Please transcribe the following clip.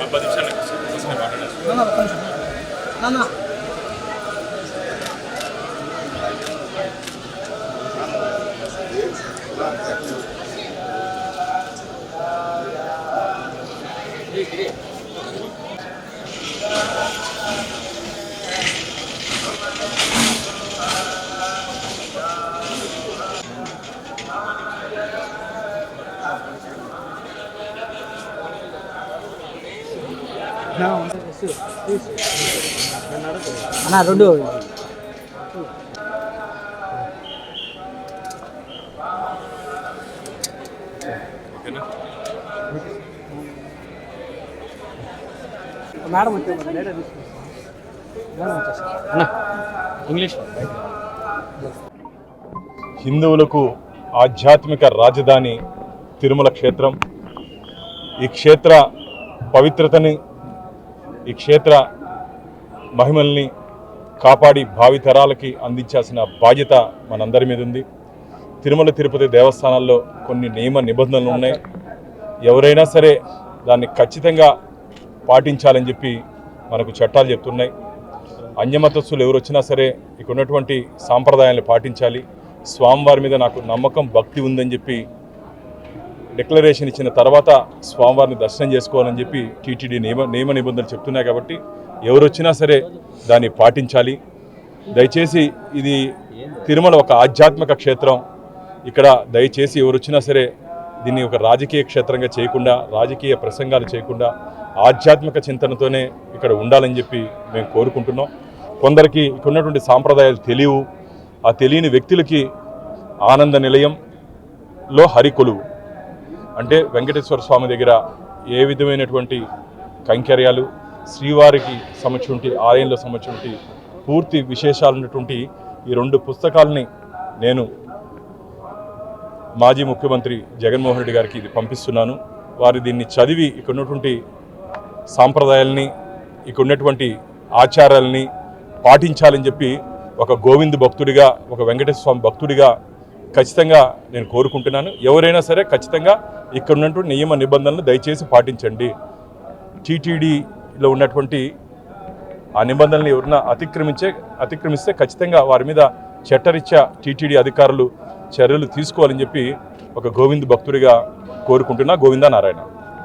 아빠도 잘했어 무슨 말을 했어? 나나 먹고 싶어. 나나. అన్న ఇంగ్లీష్. హిందువులకు ఆధ్యాత్మిక రాజధాని తిరుమల క్షేత్రం. ఈ క్షేత్ర పవిత్రతని ఈ క్షేత్ర మహిమల్ని కాపాడి భావితరాలకి అందించాల్సిన బాధ్యత మనందరి మీద ఉంది. తిరుమల తిరుపతి దేవస్థానాల్లో కొన్ని నియమ నిబంధనలు ఉన్నాయి. ఎవరైనా సరే దాన్ని ఖచ్చితంగా పాటించాలని చెప్పి మనకు చట్టాలు చెప్తున్నాయి. అన్యమతస్సులు ఎవరు వచ్చినా సరే ఇక్కడ ఉన్నటువంటి సాంప్రదాయాలను పాటించాలి. స్వామివారి మీద నాకు నమ్మకం భక్తి ఉందని చెప్పి డిక్లరేషన్ ఇచ్చిన తర్వాత స్వామివారిని దర్శనం చేసుకోవాలని చెప్పి టీటీడీ నియమ నియమ నిబంధనలు చెప్తున్నాయి కాబట్టి ఎవరు వచ్చినా సరే దాన్ని పాటించాలి. దయచేసి ఇది తిరుమల ఒక ఆధ్యాత్మిక క్షేత్రం. ఇక్కడ దయచేసి ఎవరు వచ్చినా సరే దీన్ని ఒక రాజకీయ క్షేత్రంగా చేయకుండా రాజకీయ ప్రసంగాలు చేయకుండా ఆధ్యాత్మిక చింతనతోనే ఇక్కడ ఉండాలని చెప్పి మేము కోరుకుంటున్నాం. కొందరికి ఇక్కడ ఉన్నటువంటి సాంప్రదాయాలు తెలియవు. ఆ తెలియని వ్యక్తులకి ఆనంద నిలయంలో హరికొలువు. అంటే వెంకటేశ్వర స్వామి దగ్గర ఏ విధమైనటువంటి కైంకర్యాలు శ్రీవారికి సంబంధించి ఆలయంలో సంబంధించి పూర్తి విశేషాలు ఉన్నటువంటి ఈ రెండు పుస్తకాలని నేను మాజీ ముఖ్యమంత్రి జగన్మోహన్ రెడ్డి గారికి ఇది పంపిస్తున్నాను. వారు దీన్ని చదివి ఇక్కడ ఉన్నటువంటి సాంప్రదాయాల్ని ఇక్కడ ఉన్నటువంటి ఆచారాలని పాటించాలని చెప్పి ఒక గోవింద్ భక్తుడిగా ఒక వెంకటేశ్వర స్వామి భక్తుడిగా ఖచ్చితంగా నేను కోరుకుంటున్నాను. ఎవరైనా సరే ఖచ్చితంగా ఇక్కడ ఉన్నటువంటి నియమ నిబంధనలు దయచేసి పాటించండి. టీటీడీలో ఉన్నటువంటి ఆ నిబంధనలు ఎవరైనా అతిక్రమించే అతిక్రమిస్తే ఖచ్చితంగా వారి మీద చట్టరీత్యా టీటీడీ అధికారులు చర్యలు తీసుకోవాలని చెప్పి ఒక గోవింద్ భక్తుడిగా కోరుకుంటున్నా. గోవిందా నారాయణ